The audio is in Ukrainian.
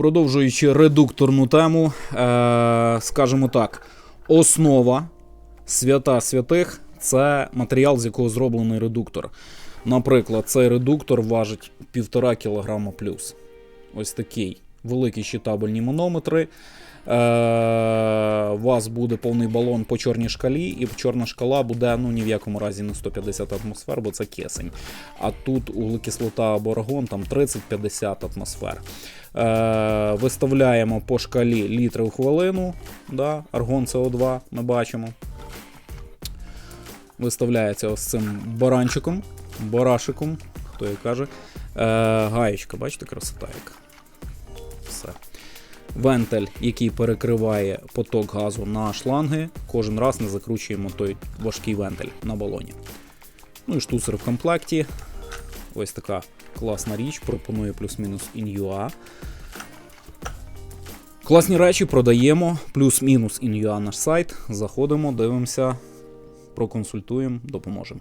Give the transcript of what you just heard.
Продовжуючи редукторну тему, е, скажімо так, основа свята святих це матеріал, з якого зроблений редуктор. Наприклад, цей редуктор важить 1,5 кг плюс. Ось такий великі щитабельні манометри. У вас буде повний балон по чорній шкалі, і чорна шкала буде ну, ні в якому разі не 150 атмосфер, бо це кисень. А тут углекислота або аргон там 30-50 атмосфер. Е, виставляємо по шкалі літри в хвилину. Да? Аргон СО2 ми бачимо. Виставляється ось цим баранчиком, барашиком, хто як каже. Е, гаєчка, бачите, красота яка. Все. Вентиль, який перекриває поток газу на шланги. Кожен раз не закручуємо той важкий вентиль на балоні. Ну і штуцер в комплекті. Ось така класна річ. Пропоную плюс-мінус InUA. Класні речі продаємо. Плюс-мінус InUA наш сайт. Заходимо, дивимося, проконсультуємо, допоможемо.